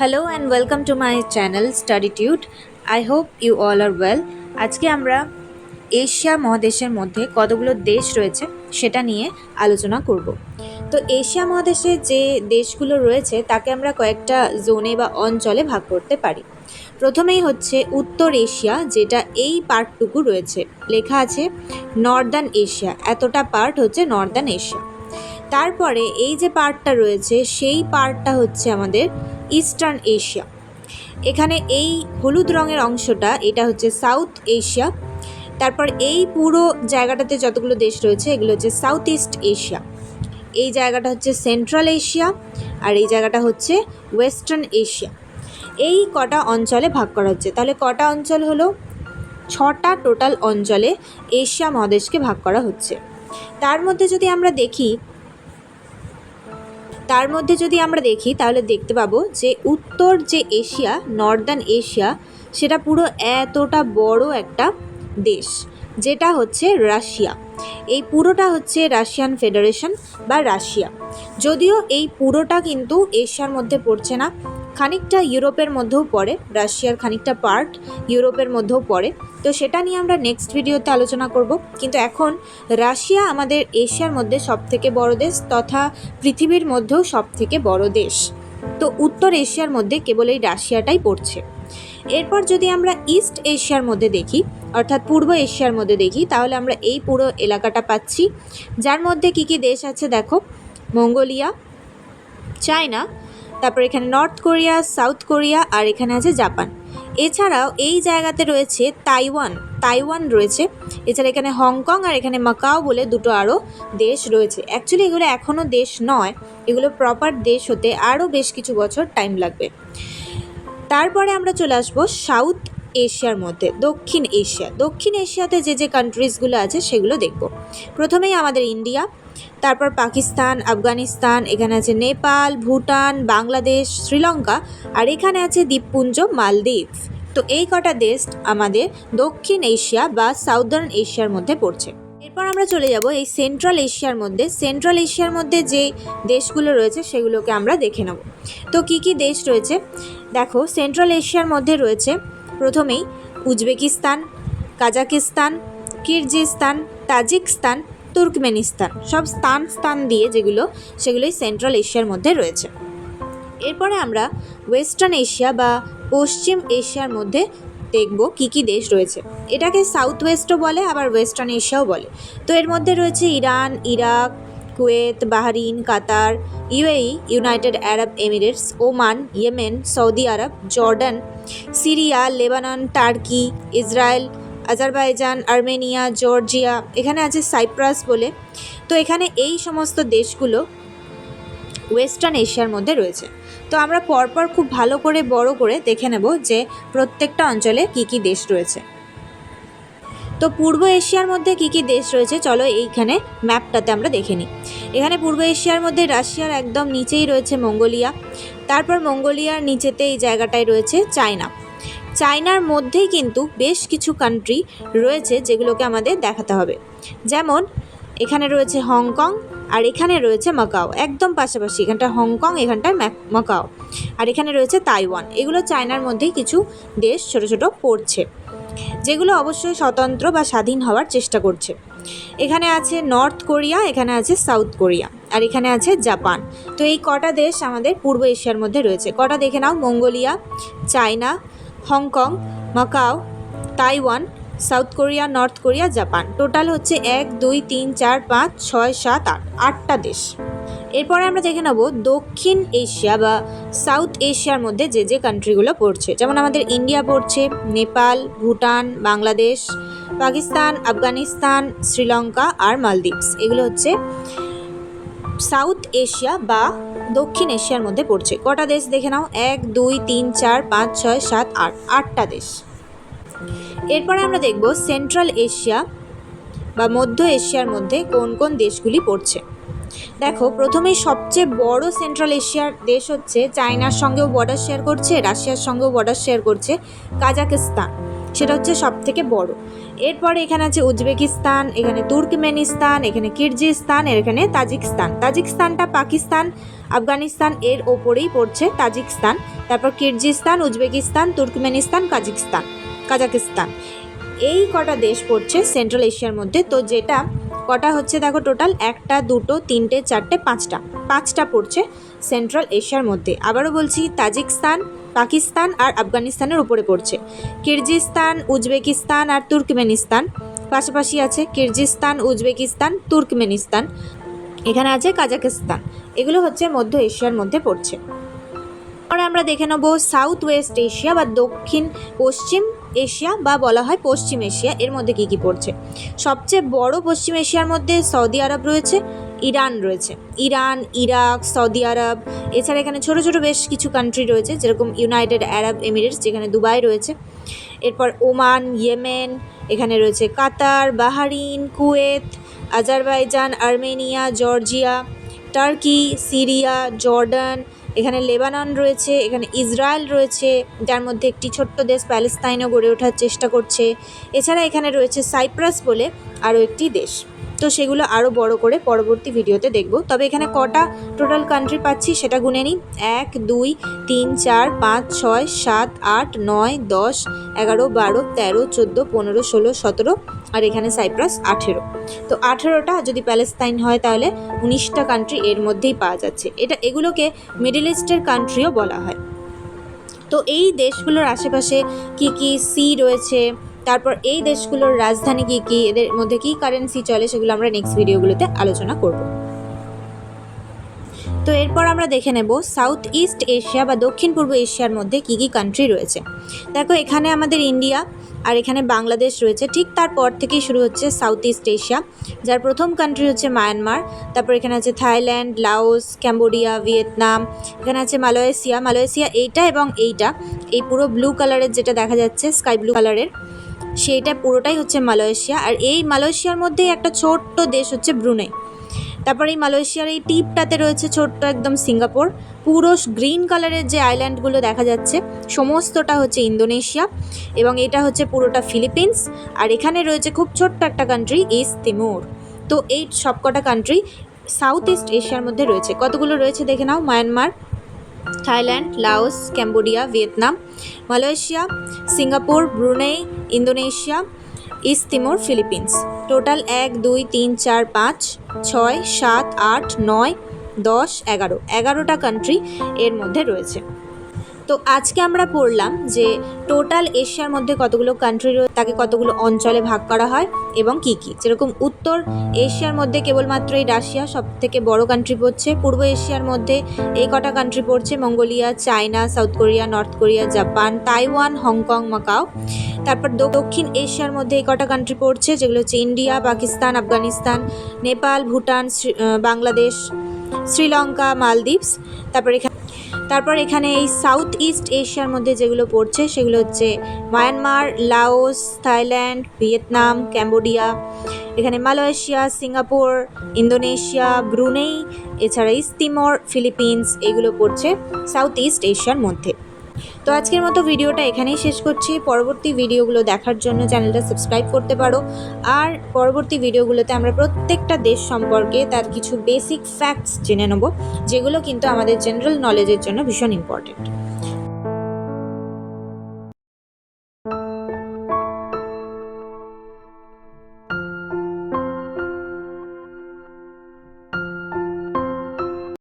Hello and welcome to my channel Studytude I hope you all are well আজকে আমরা Asia মহাদেশের মধ্যে কতগুলো দেশ রয়েছে সেটা নিয়ে আলোচনা করব। তো এশিয়া মহাদেশে যে দেশগুলো রয়েছে, তাকে আমরা কয়েকটা জোনে বা অঞ্চলে ভাগ করতে পারি। প্রথমেই হচ্ছে উত্তর এশিয়া, যেটা এই পার্টটুকু রয়েছে। লেখা আছে, নর্দার্ন এশিয়া এতটা পার্ট হচ্ছে নর্দার্ন এশিয়া। তারপরে এই যে পার্টটা রয়েছে, সেই পার্টটা হচ্ছে আমাদের ইস্টার্ন এশিয়া এখানে এই হলুদ রঙের অংশটা, এটা হচ্ছে সাউথ এশিয়া তারপর এই পুরো জায়গাটাতে যতগুলো দেশ রয়েছে, এগুলো হচ্ছে সাউথ ইস্ট এশিয়া এই জায়গাটা হচ্ছে সেন্ট্রাল এশিয়া আর এই জায়গাটা হচ্ছে ওয়েস্টার্ন এশিয়া এই কটা অঞ্চলে ভাগ করা হচ্ছে। তাহলে কটা অঞ্চল হলো? ছটা টোটাল অঞ্চলে এশিয়া মহাদেশকে ভাগ করা হচ্ছে। তার মধ্যে যদি আমরা দেখি তার মধ্যে যদি আমরা দেখি, তাহলে দেখতে পাবো যে উত্তর যে এশিয়া নর্দার্ন এশিয়া, সেটা পুরো এতটা বড় একটা দেশ, যেটা হচ্ছে রাশিয়া। এই পুরোটা হচ্ছে রাশিয়ান ফেডারেশন বা রাশিয়া। যদিও এই পুরোটা কিন্তু এশিয়ার মধ্যে পড়ছে না, খানিকটা ইউরোপের মধ্যেও পড়ে, রাশিয়ার খানিকটা পার্ট ইউরোপের মধ্যেও পড়ে। তো সেটা নিয়ে আমরা নেক্সট ভিডিওতে আলোচনা করব। কিন্তু এখন রাশিয়া আমাদের এশিয়ার মধ্যে সবথেকে বড় দেশ তথা পৃথিবীর মধ্যেও সবথেকে বড় দেশ। তো উত্তর এশিয়ার মধ্যে কেবল এই রাশিয়াটাই পড়ছে। এরপর যদি আমরা ইস্ট এশিয়ার মধ্যে দেখি, অর্থাৎ পূর্ব এশিয়ার মধ্যে দেখি, তাহলে আমরা এই পুরো এলাকাটা পাচ্ছি। যার মধ্যে কি কি দেশ আছে দেখো? মঙ্গোলিয়া, চায়না, তারপর এখানে নর্থ কোরিয়া সাউথ কোরিয়া আর এখানে আছে জাপান এছাড়াও এই জায়গাতে রয়েছে তাইওয়ান তাইওয়ান রয়েছে। এছাড়া এখানে হংকং আর এখানে মাকাও বলে দুটো আরও দেশ রয়েছে। অ্যাকচুয়ালি এগুলো এখনও দেশ নয়, এগুলো প্রপার দেশ হতে আরও বেশ কিছু বছর টাইম লাগবে। তারপরে আমরা চলে আসব সাউথ এশিয়ার মধ্যে, দক্ষিণ এশিয়া দক্ষিণ এশিয়াতে যে যে কান্ট্রিজগুলো আছে সেগুলো দেখব। প্রথমেই আমাদের ইন্ডিয়া তারপর পাকিস্তান, আফগানিস্তান, এখানে আছে নেপাল, ভুটান, বাংলাদেশ, শ্রীলঙ্কা, আর এখানে আছে দ্বীপপুঞ্জ, মালদ্বীপ। তো এই কটা দেশ আমাদের দক্ষিণ এশিয়া বা সাউদার্ন এশিয়ার মধ্যে পড়ছে। এরপর আমরা চলে যাব এই সেন্ট্রাল এশিয়ার মধ্যে। সেন্ট্রাল এশিয়ার মধ্যে যে দেশগুলো রয়েছে সেগুলোকে আমরা দেখে নেব। তো কি কি দেশ রয়েছে? দেখো, সেন্ট্রাল এশিয়ার মধ্যে রয়েছে প্রথমেই Uzbekistan, Kazakhstan Kyrgyzstan Tajikistan Turkmenistan. সব স্থান স্থান দিয়ে যেগুলো, সেগুলোই সেন্ট্রাল এশিয়ার মধ্যে রয়েছে। এরপরে আমরা ওয়েস্টার্ন এশিয়া বা পশ্চিম এশিয়ার মধ্যে দেখব কি কি দেশ রয়েছে। এটাকে সাউথ ওয়েস্টও বলে, আবার ওয়েস্টার্ন এশিয়াও বলে। তো এর মধ্যে রয়েছে Iran, Iraq, Kuwait, Bahrain, Qatar, UAE United Arab Emirates Oman, Yemen, Saudi Arabia, Jordan, Syria, Lebanon, Turkey, Israel Azerbaijan, Armenia, Georgia, এখানে আছে সাইপ্রাস বলে। তো এখানে এই সমস্ত দেশগুলো ওয়েস্টার্ন এশিয়ার মধ্যে রয়েছে। তো আমরা পরপর খুব ভালো করে, বড় করে দেখে নেব যে প্রত্যেকটা অঞ্চলে কি কি দেশ রয়েছে। তো পূর্ব এশিয়ার মধ্যে কি কি দেশ রয়েছে, চলো এইখানে ম্যাপটাতে আমরা দেখে নিই। এখানে পূর্ব এশিয়ার মধ্যে রাশিয়ার একদম নিচেই রয়েছে মঙ্গোলিয়া। তারপর মঙ্গোলিয়ার নিচেতে এই জায়গাটায় রয়েছে চায়না। চায়নার মধ্যেই কিন্তু বেশ কিছু কান্ট্রি রয়েছে যেগুলোকে আমাদের দেখাতে হবে। যেমন, এখানে রয়েছে হংকং আর এখানে রয়েছে মাকাও। একদম পাশাপাশি এখানটা হংকং, এখানটায় মাকাও। আর এখানে রয়েছে তাইওয়ান। এগুলো চায়নার মধ্যেই কিছু দেশ ছোট ছোট পড়ছে, যেগুলো অবশ্যই স্বতন্ত্র বা স্বাধীন হওয়ার চেষ্টা করছে। এখানে আছে নর্থ কোরিয়া, এখানে আছে সাউথ কোরিয়া আর এখানে আছে জাপান। তো এই কটা দেশ আমাদের পূর্ব এশিয়ার মধ্যে রয়েছে। কটা দেখে নাও? Mongolia, China Hong Kong, Macau, Taiwan, South Korea, North Korea, Japan. Total হচ্ছে এক, দুই, তিন, চার, পাঁচ, ছয়, সাত, আট, আটটা দেশ। এরপরে আমরা দেখে নেব দক্ষিণ এশিয়া বা সাউথ এশিয়ার মধ্যে যে যে কান্ট্রিগুলো পড়ছে। যেমন আমাদের ইন্ডিয়া পড়ছে, নেপাল, ভুটান, বাংলাদেশ, পাকিস্তান, আফগানিস্তান, শ্রীলঙ্কা আর মালদ্বীপস। এগুলো হচ্ছে সাউথ এশিয়া বা দক্ষিণ এশিয়ার মধ্যে পড়ছে। কটা দেশ দেখে নাও? এক, দুই, তিন, চার, পাঁচ, ছয়, সাত, আট। আটটা দেশ। এরপরে আমরা দেখব সেন্ট্রাল এশিয়া বা মধ্য এশিয়ার মধ্যে কোন কোন দেশগুলি পড়ছে। দেখো, প্রথমেই সবচেয়ে বড় সেন্ট্রাল এশিয়ার দেশ হচ্ছে চায়নার সঙ্গেও বর্ডার শেয়ার করছে, রাশিয়ার সঙ্গেও বর্ডার শেয়ার করছে কাজাকিস্তান। সেটা হচ্ছে সব থেকে বড়। এরপরে এখানে আছে উজবেকিস্তান, এখানে তুর্কমেনিস্তান, এখানে কিরজিস্তান এর এখানে তাজিকিস্তান। তাজিকিস্তানটা পাকিস্তান, আফগানিস্তান, এর ওপরেই পড়ছে তাজিকিস্তান। তারপর Kyrgyzstan Uzbekistan, Turkmenistan, Kazakhstan Kazakhstan. এই কটা দেশ পড়ছে সেন্ট্রাল এশিয়ার মধ্যে। তো যেটা কটা হচ্ছে দেখো টোটাল? একটা, দুটো, তিনটে, চারটে, পাঁচটা। পাঁচটা পড়ছে সেন্ট্রাল এশিয়ার মধ্যে। আবারও বলছি, তাজিকিস্তান পাকিস্তান আর আফগানিস্তানের উপরে পড়ছে। কিরজিস্তান উজবেকিস্তান আর তুর্কমেনিস্তান। পাশাপাশি আছে কিরজিস্তান উজবেকিস্তান, তুর্কমেনিস্তান। এখানে আছে কাজাকিস্তান এগুলো হচ্ছে মধ্য এশিয়ার মধ্যে পড়ছে। পরে আমরা দেখে নেব সাউথ ওয়েস্ট এশিয়া বা দক্ষিণ পশ্চিম এশিয়া বা বলা হয় পশ্চিম এশিয়া। এর মধ্যে কী কী পড়ছে? সবচেয়ে বড় পশ্চিম এশিয়ার মধ্যে সৌদি আরব রয়েছে ইরান রয়েছে। ইরান, ইরাক, সৌদি আরব, এছাড়া এখানে ছোট ছোট বেশ কিছু কান্ট্রি রয়েছে, যেরকম ইউনাইটেড আরব এমিরেটস যেখানে দুবাই রয়েছে। এরপর ওমান, ইয়েমেন, এখানে রয়েছে Qatar, Bahrain, Kuwait, Azerbaijan, Armenia, Georgia, Turkey, Syria, Jordan, এখানে লেবানন রয়েছে, এখানে ইসরায়েল রয়েছে, যার মধ্যে একটি ছোট্ট দেশ প্যালেস্তাইনও গড়ে ওঠার চেষ্টা করছে। এছাড়া এখানে রয়েছে সাইপ্রাস বলে আরও একটি দেশ। তো সেগুলো আরও বড় করে পরবর্তী ভিডিওতে দেখব। তবে এখানে কটা টোটাল কান্ট্রি পাচ্ছি সেটা গুনে নিই এক, দুই, তিন, চার, পাঁচ, ছয়, সাত, আট, নয়, দশ, এগারো, বারো, তেরো, চোদ্দ, পনেরো, ষোলো, সতেরো আর এখানে সাইপ্রাস আঠেরো। তো আঠেরোটা যদি প্যালেস্তাইন হয় তাহলে উনিশটা কান্ট্রি এর মধ্যেই পাওয়া যাচ্ছে। এটা এগুলোকে মিডল ইস্টের কান্ট্রিও বলা হয়। তো এই দেশগুলোর আশেপাশে কি কি সি রয়েছে? তারপর এই দেশগুলোর রাজধানী কি কি, এদের মধ্যে কি কারেন্সি চলে সেগুলো আমরা নেক্সট ভিডিওগুলোতে আলোচনা করব। তো এরপর আমরা দেখে নেব সাউথ ইস্ট এশিয়া বা দক্ষিণ পূর্ব এশিয়ার মধ্যে কি কি কান্ট্রি রয়েছে। দেখো এখানে আমাদের ইন্ডিয়া আর এখানে বাংলাদেশ রয়েছে। ঠিক তারপর থেকেই শুরু হচ্ছে সাউথ ইস্ট এশিয়া যার প্রথম কান্ট্রি হচ্ছে মায়ানমার তারপর এখানে আছে থাইল্যান্ড লাওস ক্যাম্বোডিয়া ভিয়েতনাম এখানে আছে মালয়েশিয়া মালয়েশিয়া এইটা এবং এইটা, এই পুরো ব্লু কালারের যেটা দেখা যাচ্ছে স্কাই ব্লু কালারের সেইটা পুরোটাই হচ্ছে মালয়েশিয়া। আর এই মালয়েশিয়ার মধ্যেই একটা ছোট্ট দেশ হচ্ছে ব্রুনেই। তারপর এই মালয়েশিয়ার এই টিপটাতে রয়েছে ছোট্ট একদম সিঙ্গাপুর। পুরো গ্রিন কালারের যে আইল্যান্ডগুলো দেখা যাচ্ছে, সমস্তটা হচ্ছে ইন্দোনেশিয়া এবং এটা হচ্ছে পুরোটা ফিলিপিন্স। আর এখানে রয়েছে খুব ছোট্ট একটা কান্ট্রি ইস্ট তিমুর তো এই সবকটা কান্ট্রি সাউথ ইস্ট এশিয়ার মধ্যে রয়েছে। কতগুলো রয়েছে দেখে নাও? Myanmar Thailand, Laos, Cambodia, Vietnam, Malaysia, Singapore, Brunei, Indonesia, East Timor, Philippines. Total এক, দুই, তিন, চার, পাঁচ, ছয়, সাত, আট, নয়, দশ, এগারো। এগারোটা কান্ট্রি এর মধ্যে রয়েছে। তো আজকে আমরা পড়লাম যে টোটাল এশিয়ার মধ্যে কতগুলো কান্ট্রি তাকে কতগুলো অঞ্চলে ভাগ করা হয় এবং কি কি। যেরকম উত্তর এশিয়ার মধ্যে কেবলমাত্র এই রাশিয়া সব থেকে বড় কান্ট্রি পড়ছে, পূর্ব এশিয়ার মধ্যে এই কটা কান্ট্রি পড়ছে, Mongolia, China, South Korea, North Korea, Japan, Taiwan, Hong Kong, Macau. তারপর দক্ষিণ এশিয়ার মধ্যে এই কটা কান্ট্রি পড়ছে, যেগুলো হচ্ছে ইন্ডিয়া, পাকিস্তান, আফগানিস্তান, নেপাল, ভুটান বাংলাদেশ, শ্রীলঙ্কা, মালদ্বীপস। তারপর এখানে তারপর এখানে এই সাউথ ইস্ট এশিয়ার মধ্যে যেগুলো পড়ছে, সেগুলো হচ্ছে Myanmar Laos Thailand Vietnam Cambodia এখানে মালয়েশিয়া সিঙ্গাপুর ইন্দোনেশিয়া ব্রুনেই এছাড়া ইস্তিমর ফিলিপিন্স এগুলো পড়ছে সাউথ ইস্ট এশিয়ার মধ্যে। তো আজকের মতো ভিডিওটা এখানেই শেষ করছি। পরবর্তী ভিডিওগুলো দেখার জন্য চ্যানেলটা সাবস্ক্রাইব করতে পারো। আর পরবর্তী ভিডিওগুলোতে আমরা প্রত্যেকটা দেশ সম্পর্কে তার কিছু বেসিক ফ্যাক্টস জেনে নেব, যেগুলো কিন্তু আমাদের জেনারেল নলেজের জন্য ভীষণ ইম্পর্টেন্ট